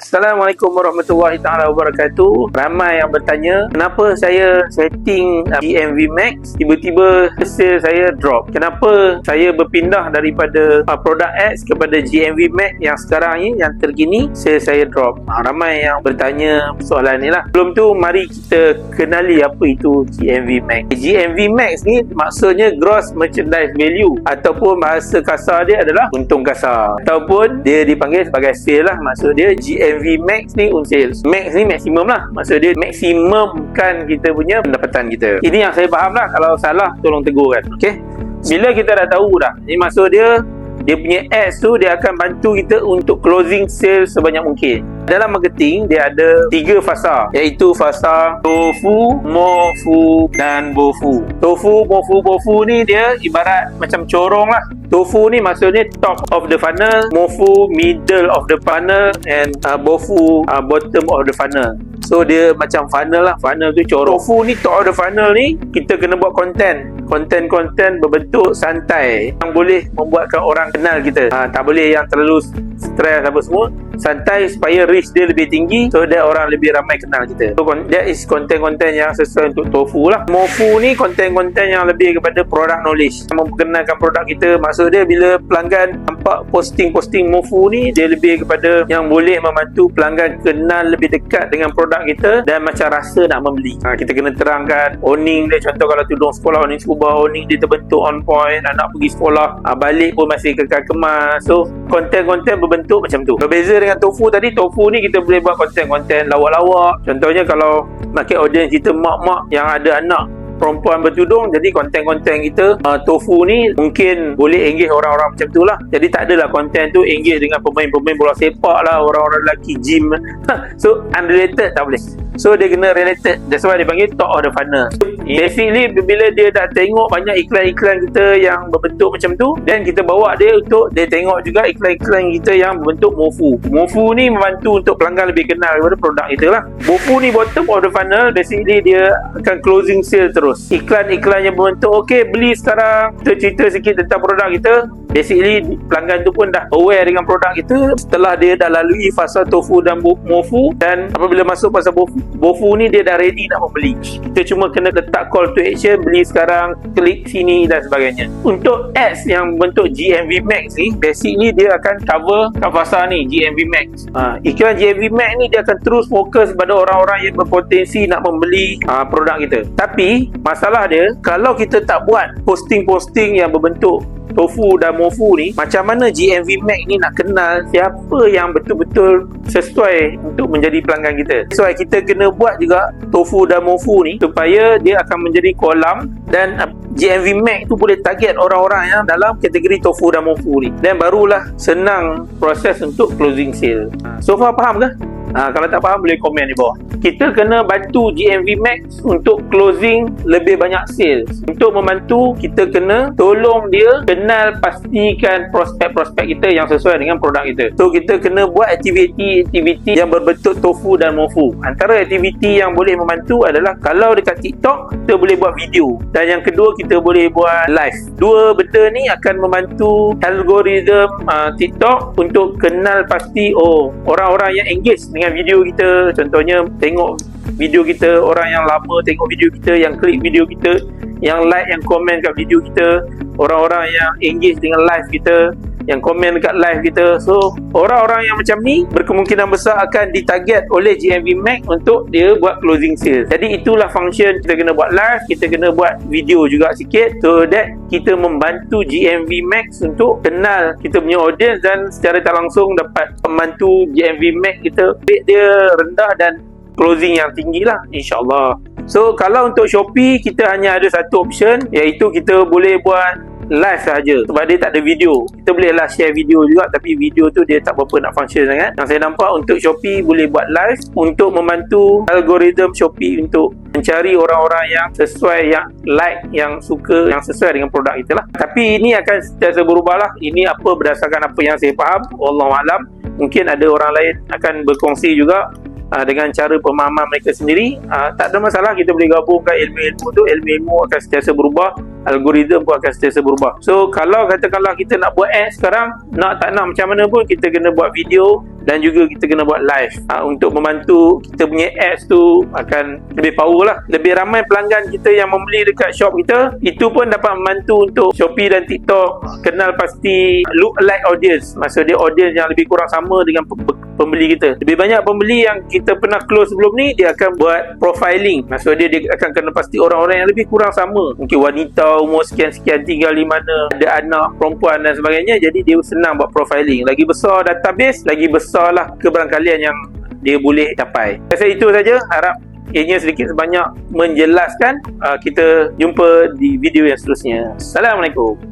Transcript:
Assalamualaikum warahmatullahi taala wabarakatuh. Ramai yang bertanya, kenapa saya setting uh, GMV Max tiba-tiba sale saya drop? Kenapa saya berpindah daripada uh, produk X kepada GMV Max yang sekarang ni yang terkini sale saya drop? Uh, ramai yang bertanya soalan ni lah. Sebelum tu mari kita kenali apa itu GMV Max. GMV Max ni maksudnya gross merchandise value ataupun bahasa kasar dia adalah untung kasar ataupun dia dipanggil sebagai sale lah maksud dia GMV MV Max ni unsur Max ni maksimum lah. Maksud dia maksimum kan kita punya pendapatan kita. Ini yang saya faham lah. Kalau salah tolong tegur kan. Okay Bila kita dah tahu dah Ini maksud dia dia punya ads tu dia akan bantu kita untuk closing sale sebanyak mungkin. Dalam marketing dia ada tiga fasa. Iaitu fasa tofu, mofu dan bofu. Tofu, mofu, bofu ni dia ibarat macam corong lah tofu ni maksudnya top of the funnel mofu middle of the funnel and uh, bofu uh, bottom of the funnel. So dia macam funnel lah. Funnel tu corong. Tofu ni top of the funnel ni Kita kena buat konten Konten-konten berbentuk santai Yang boleh membuatkan orang kenal kita. Ha, Tak boleh yang terlalu stres apa semua. Santai supaya reach dia lebih tinggi so that orang lebih ramai kenal kita. So that is konten-konten yang sesuai untuk tofu lah. Mofu ni konten-konten yang lebih kepada product knowledge. Memperkenalkan produk kita maksud dia bila pelanggan nampak posting-posting mofu ni dia lebih kepada yang boleh membantu pelanggan kenal lebih dekat dengan produk kita dan macam rasa nak membeli. Ha, kita kena terangkan owning dia. Contoh kalau tudung sekolah owning scuba owning dia terbentuk on point anak pergi sekolah ha, balik pun masih kekal kemas. So konten-konten berbentuk macam tu. Berbeza dengan tofu tadi tofu ni kita boleh buat konten-konten lawak-lawak. Contohnya kalau market audience kita mak-mak yang ada anak perempuan bertudung jadi konten-konten kita uh, tofu ni mungkin boleh engage orang-orang macam tu lah. Jadi tak adalah konten tu engage dengan pemain-pemain bola sepak lah orang-orang lelaki gym. So unrelated tak boleh so dia kena related. That's why dia panggil top of the funnel. Basically bila dia dah tengok banyak iklan-iklan kita yang berbentuk macam tu dan kita bawa dia untuk dia tengok juga iklan-iklan kita yang berbentuk mofu. Mofu ni membantu untuk pelanggan lebih kenal daripada produk kita lah. Mofu ni bottom of the funnel basically dia akan closing sale terus. Iklan-iklan yang berbentuk okey beli sekarang. Kita cerita sikit tentang produk kita basically pelanggan tu pun dah aware dengan produk kita setelah dia dah lalui fasa tofu dan mofu dan apabila masuk fasa bofu, bofu ni dia dah ready nak membeli. Kita cuma kena letak call to action beli sekarang klik sini dan sebagainya. Untuk ads yang bentuk GMV Max ni basically dia akan cover fasa ni GMV Max. Ha, iklan GMV Max ni dia akan terus fokus pada orang-orang yang berpotensi nak membeli ha, produk kita. Tapi Masalah dia Kalau kita tak buat Posting-posting yang berbentuk Tofu dan Mofu ni Macam mana GMV Mac ni nak kenal Siapa yang betul-betul Sesuai Untuk menjadi pelanggan kita? So kita kena buat juga Tofu dan Mofu ni Supaya dia akan menjadi kolam Dan uh, GMV Mac tu boleh target orang-orang yang dalam kategori tofu dan mofu ni. Dan barulah senang proses untuk closing sale. So far faham ke? Ha, kalau tak faham boleh komen di bawah. Kita kena bantu GMV Max untuk closing lebih banyak sales. Untuk membantu kita kena tolong dia kenal pastikan prospek-prospek kita yang sesuai dengan produk kita. So kita kena buat aktiviti-aktiviti yang berbentuk tofu dan mofu. Antara aktiviti yang boleh membantu adalah kalau dekat TikTok kita boleh buat video dan yang kedua kita boleh buat live. Dua benda ni akan membantu algoritma uh, TikTok untuk kenal pasti oh orang-orang yang engage dengan video kita. Contohnya tengok video kita orang yang lama tengok video kita yang klik video kita yang like yang komen kat video kita orang-orang yang engage dengan live kita yang komen dekat live kita. So orang-orang yang macam ni berkemungkinan besar akan ditarget oleh GMV Max untuk dia buat closing sales jadi itulah function kita kena buat live kita kena buat video juga sikit so that kita membantu GMV Max untuk kenal kita punya audience dan secara tak langsung dapat membantu GMV Max kita. Dia rendah dan closing yang tinggi lah insyaAllah. So kalau untuk Shopee kita hanya ada satu option iaitu kita boleh buat live sahaja. Sebab dia tak ada video. Kita boleh lah share video juga tapi video tu dia tak berapa nak function sangat. Yang saya nampak untuk Shopee boleh buat live untuk membantu algoritma Shopee untuk mencari orang-orang yang sesuai yang like yang suka yang sesuai dengan produk kita lah. Tapi ini akan sentiasa berubah lah. Ini apa berdasarkan apa yang saya faham Alam. Mungkin ada orang lain akan berkongsi juga uh, dengan cara pemahaman mereka sendiri. Uh, tak ada masalah kita boleh gabungkan ilmu-ilmu tu. Ilmu-ilmu akan sentiasa berubah algoritma pun akan sentiasa berubah. So kalau katakanlah kita nak buat ads sekarang nak tak nak macam mana pun kita kena buat video dan juga kita kena buat live. Ha, untuk membantu kita punya ads tu akan lebih power lah. Lebih ramai pelanggan kita yang membeli dekat shop kita itu pun dapat membantu untuk Shopee dan TikTok kenal pasti look like audience. Maksud dia audience yang lebih kurang sama dengan pembeli kita. Lebih banyak pembeli yang kita pernah close sebelum ni dia akan buat profiling. Maksud dia dia akan kena pasti orang-orang yang lebih kurang sama. Mungkin wanita umur sekian-sekian tinggal di mana ada anak perempuan dan sebagainya. Jadi dia senang buat profiling. Lagi besar database lagi besarlah keberangkalian yang dia boleh capai. Saya itu saja. Harap ianya sedikit sebanyak menjelaskan uh, kita jumpa di video yang seterusnya. Assalamualaikum